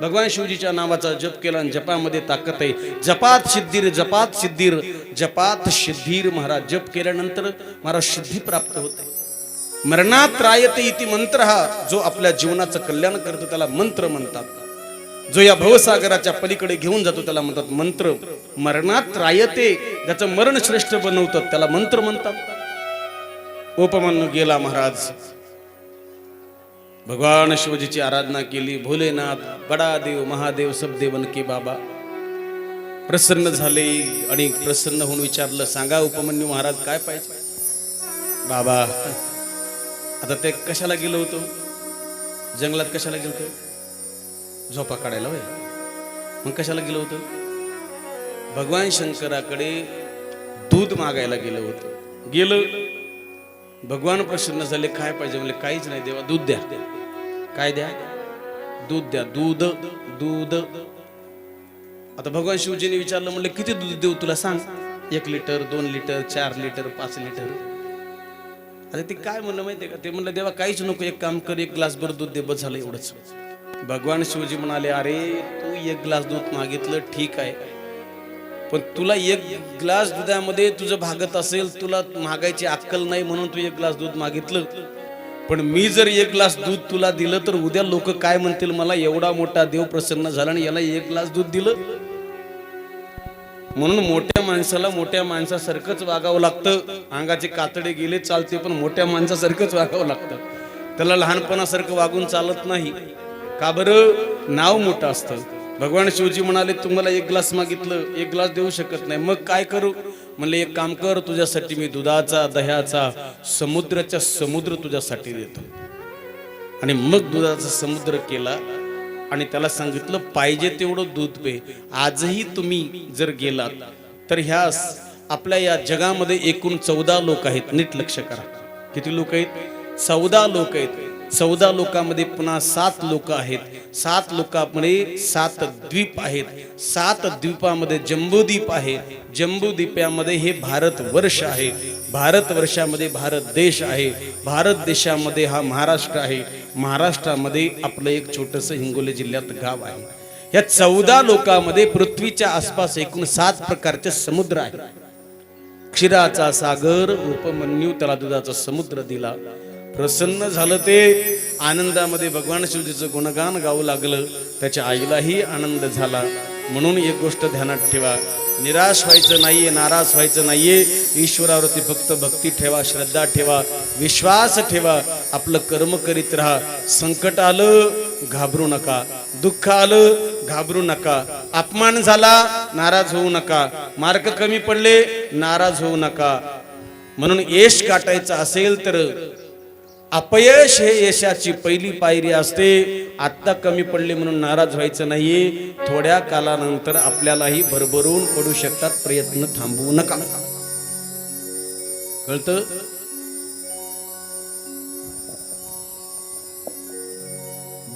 भगवान शिवजीच्या नावाचा जप केला आणि जपामध्ये ताकद आहे. जपात सिद्धीर जपात सिद्धीर जपात सिद्धीर महाराज. जप केल्यानंतर महाराज सिद्धी प्राप्त होते. मरणात रायते इति मंत्र. हा जो आपल्या जीवनाचं कल्याण करतो त्याला मंत्र म्हणतात. जो या भवसागराच्या पलीकडे घेऊन जातो त्याला म्हणतात मंत्र. मरणात रायते ज्याचं मरण श्रेष्ठ बनवतात त्याला मंत्र म्हणतात. उपमन्यू गेला महाराज. भगवान शिवजीची आराधना केली. भोलेनाथ बडा देव महादेव सब देवन के बाबा. प्रसन्न झाले आणि प्रसन्न होऊन विचारलं सांगा उपमन्यू महाराज काय पाहिजे? बाबा आता ते कशाला गेलो होतो? जंगलात कशाला गेलो होतो? झोपा काढायला होय. मग कशाला गेलो होतो? भगवान शंकराकडे दूध मागायला गेलो होतो. गेलो भगवान प्रसन्न झाले काय पाहिजे म्हणजे काहीच नाही देवा दूध द्या. काय द्या? दूध द्या दूध दूध. आता भगवान शिवजीने विचारलं म्हणलं किती दूध देऊ तुला सांग. एक लिटर दोन लिटर चार लिटर पाच लिटर. अरे ते काय म्हणलं माहितीये का? ते म्हणलं देवा काहीच नको एक काम कर एक ग्लास भर दूध दे बस झालं एवढंच. भगवान शिवजी म्हणाले अरे तू एक ग्लास दूध मागितलं ठीक आहे. पण तुला एक ग्लास दुधामध्ये तुझं भागत असेल तुला मागायची अक्कल नाही म्हणून तू एक ग्लास दूध मागितलं. पण मी जर एक ग्लास दूध तुला दिलं तर उद्या लोक काय म्हणतील मला? एवढा मोठा देव प्रसन्न झाला आणि याला एक ग्लास दूध दिलं. म्हणून मोठ्या माणसाला मोठ्या माणसासारखंच वागावं लागतं. अंगाचे कातडे गेले चालते पण मोठ्या माणसासारखंच वागावं लागतं. त्याला लहानपणासारखं वागून चालत नाही. का बरं? नाव मोठं असतं. भगवान शिवजी म्हणाले तुम्हाला एक ग्लास मागितलं एक ग्लास देऊ शकत नाही. मग काय करू? म्हणले एक काम कर तुझ्यासाठी मी दुधाचा दह्याचा समुद्राच्या समुद्र तुझ्यासाठी देतो. आणि मग दुधाचा समुद्र केला आणि त्याला सांगितलं पाहिजे तेवढं दूध पे. आजही तुम्ही जर गेलात तर ह्या आपल्या या जगामध्ये एकूण चौदा लोक आहेत. नीट लक्ष करा. किती लोक आहेत? चौदा लोक आहेत. चौदा लोकांमध्ये पुन्हा सात लोक आहेत. सात लोकांमध्ये सात द्वीप आहेत. सात द्वीपामध्ये जम्बूद्वीप आहे. जम्बूद्वीपामध्ये हे भारत वर्ष आहे. भारत वर्षामध्ये भारत देश आहे. भारत देशामध्ये हा महाराष्ट्र आहे. महाराष्ट्रामध्ये आपलं एक छोटस हिंगोली जिल्ह्यात गाव आहे. या चौदा लोकांमध्ये पृथ्वीच्या आसपास एकूण सात प्रकारचे समुद्र आहे. क्षीराचा सागर उपमन्यू त्याला दुधाचा समुद्र दिला. प्रसन्न झालं ते. आनंदामध्ये भगवान शिवजीचं गुणगान गाऊ लागलं. त्याच्या आईलाही आनंद झाला. म्हणून एक गोष्ट ध्यानात ठेवा. निराश व्हायचं नाहीये नाराज व्हायचं नाहीये. ईश्वरावरती फक्त भक्ती ठेवा श्रद्धा ठेवा विश्वास ठेवा. आपलं कर्म करीत राहा. संकट आलं घाबरू नका. दुःख आलं घाबरू नका. अपमान झाला नाराज होऊ नका. मार्क कमी पडले नाराज होऊ नका. म्हणून यश गाठायचं असेल तर अपयश हे यशाची पहिली पायरी असते. आत्ता कमी पडले म्हणून नाराज व्हायचं नाहीये. थोड्या कालानंतर आपल्यालाही भरभरून पडू शकतात. प्रयत्न थांबवू नका. कळतं?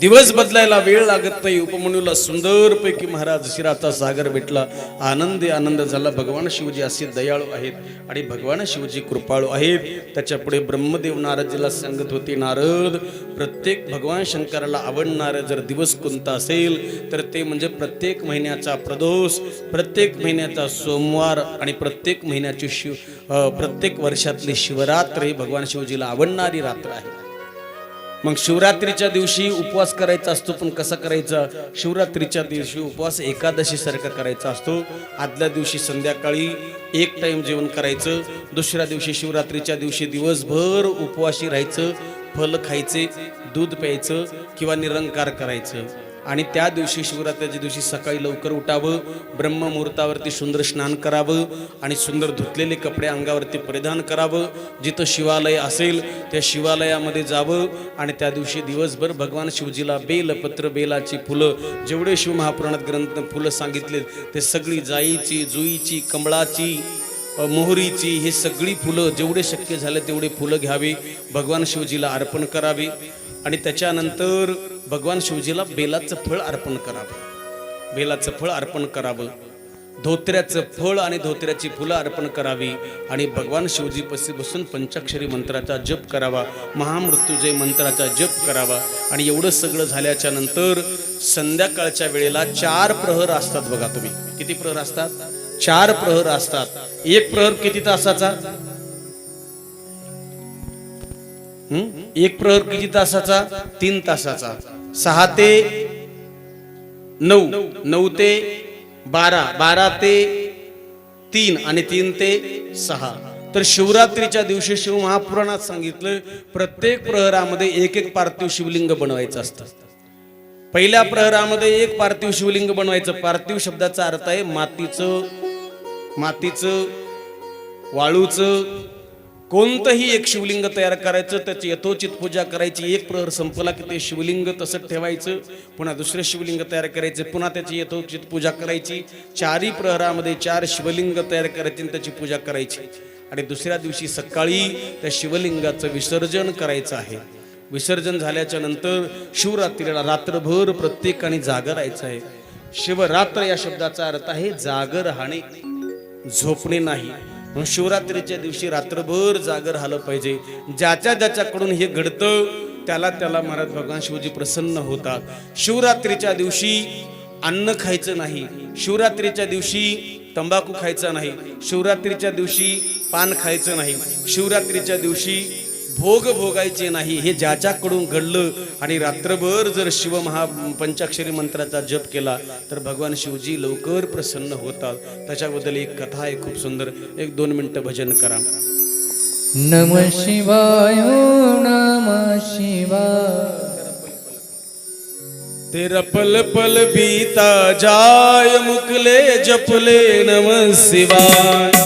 दिवस बदलायला वेळ लागत नाही. उपमन्यूला सुंदरपैकी महाराज शिराचा सागर भेटला. आनंदी आनंद झाला. भगवान शिवजी असे दयाळू आहेत आणि भगवान शिवजी कृपाळू आहेत. त्याच्या पुढे ब्रह्मदेव नारदजीला सांगत होते नारद प्रत्येक भगवान शंकराला आवडणारं जर दिवस कोणता असेल तर ते म्हणजे प्रत्येक महिन्याचा प्रदोष प्रत्येक महिन्याचा सोमवार आणि प्रत्येक महिन्याची शिव प्रत्येक वर्षातली शिवरात्र ही भगवान शिवजीला आवडणारी रात्र आहे. मग शिवरात्रीच्या दिवशी उपवास करायचा असतो पण कसा करायचा? शिवरात्रीच्या दिवशी उपवास एकादशीसारखा करायचा असतो. आदल्या दिवशी संध्याकाळी एक टाईम जेवण करायचं. दुसऱ्या दिवशी शिवरात्रीच्या दिवशी दिवसभर उपवाशी राहायचं फल खायचे दूध प्यायचं किंवा निरंकार करायचं. आणि त्या दिवशी शिवरात्रीच्या दिवशी सकाळी लवकर उठावं ब्रह्ममुहूर्तावरती सुंदर स्नान करावं आणि सुंदर धुतलेले कपडे अंगावरती परिधान करावं. जिथं शिवालय असेल त्या शिवालयामध्ये जावं आणि त्या दिवशी दिवसभर भगवान शिवजीला बेलपत्र बेलाची फुलं जेवढे शिवमहापुराणात ग्रंथ फुलं सांगितले ते सगळी जाईची जुईची कमळाची मोहरीची ही सगळी फुलं जेवढे शक्य झाले तेवढे फुलं घ्यावी. भगवान शिवजीला अर्पण करावे. आणि त्याच्यानंतर भगवान शिवजीला बेलाचं फळ अर्पण करावं. बेलाचं फळ अर्पण करावं. धोत्र्याचं फळ आणि धोत्र्याची फुलं अर्पण करावी आणि भगवान शिवजी पशी बसून पंचाक्षरी मंत्राचा जप करावा महामृत्युजय मंत्राचा जप करावा आणि एवढं सगळं झाल्याच्यानंतर संध्याकाळच्या वेळेला चार प्रहर असतात बघा तुम्ही. किती प्रहर असतात? चार प्रहर असतात. एक प्रहर किती तासाचा? एक प्रहर किती तासाचा? तीन तासाचा. सहा ते नऊ. नऊ ते बारा. बारा ते तीन आणि तीन ते सहा. तर शिवरात्रीच्या दिवशी शिव महापुराणात सांगितलं प्रत्येक प्रहरामध्ये एक एक पार्थिव शिवलिंग बनवायचं असतं. पहिल्या प्रहरामध्ये एक पार्थिव शिवलिंग बनवायचं. पार्थिव शब्दाचा अर्थ आहे मातीचं मातीचं वाळूचं कोणतंही एक शिवलिंग तयार करायचं त्याची यथोचित पूजा करायची एक प्रहर संपला की ते शिवलिंग तसंच ठेवायचं पुन्हा दुसरे शिवलिंग तयार करायचे पुन्हा त्याची यथोचित पूजा करायची चारही प्रहरामध्ये चार शिवलिंग तयार करायचे आणि त्याची पूजा करायची. आणि दुसऱ्या दिवशी सकाळी त्या शिवलिंगाचं विसर्जन करायचं आहे. विसर्जन झाल्याच्यानंतर शिवरात्रीला रात्रभर प्रत्येकाने जागरायचं आहे. शिवरात्र या शब्दाचा अर्थ आहे जागर राहणे झोपणे नाही. म्हणून शिवरात्रीच्या दिवशी रात्रभर जागर राहिलं पाहिजे. ज्याच्या ज्याच्याकडून हे घडतं त्याला त्याला महाराज भगवान शिवजी प्रसन्न होतात. शिवरात्रीच्या दिवशी अन्न खायचं नाही. शिवरात्रीच्या दिवशी तंबाखू खायचा नाही. शिवरात्रीच्या दिवशी पान खायचं नाही. शिवरात्रीच्या दिवशी भोग भोगायचे नाही हे ज्याच्याकडून घडलं आणि रात्रभर जर शिव महा पंचाक्षरी मंत्राचा जप केला तर भगवान शिवजी लवकर प्रसन्न होतात. त्याच्याबद्दल एक कथा आहे खूप सुंदर. एक दोन मिनिटं भजन करा. नम शिवाय नम शिवाय तेरा पल पल बीता जाय मुकले जपले नम शिवाय